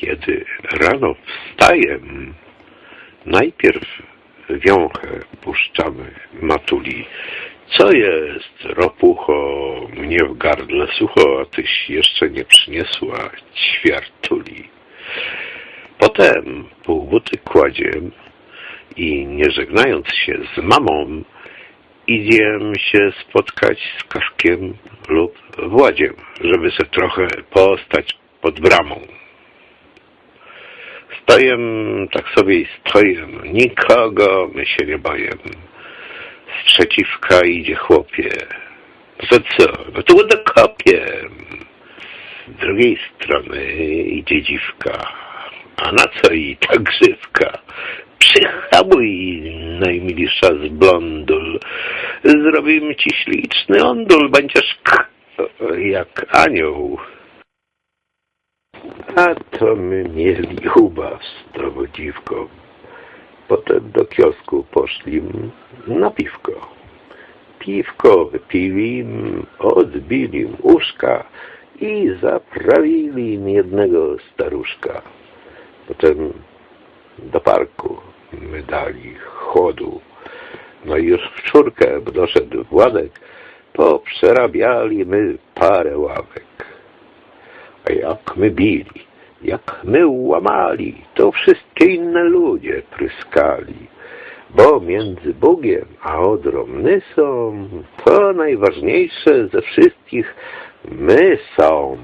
Kiedy rano wstaję, najpierw wiąchę puszczamy matuli. Co jest, ropucho, mnie w gardle sucho, a tyś jeszcze nie przyniosła ćwiartuli. Potem półbuty kładziem i nie żegnając się z mamą, idziem się spotkać z Kaszkiem lub Władziem, żeby se trochę postać pod bramą. Stoję, tak sobie i nikogo my się nie boję. Sprzeciwka idzie chłopie. No to co? No to będę kopiem. Z drugiej strony idzie dziwka. A na co i ta grzywka? Przyhamuj, najmilsza z blondul. Zrobimy ci śliczny ondul, będziesz jak anioł. A to my mieli ubaw z tą dziwką. Potem do kiosku poszli na piwko. Piwko wypili, odbili uszka i zaprawili im jednego staruszka. Potem do parku my dali chodu. No i już w czwórkę doszedł Władek, poprzerabiali my parę ławek. Jak my bili, jak my łamali, to wszystkie inne ludzie pryskali. Bo między Bogiem a Odrą Nysą to najważniejsze ze wszystkich my są.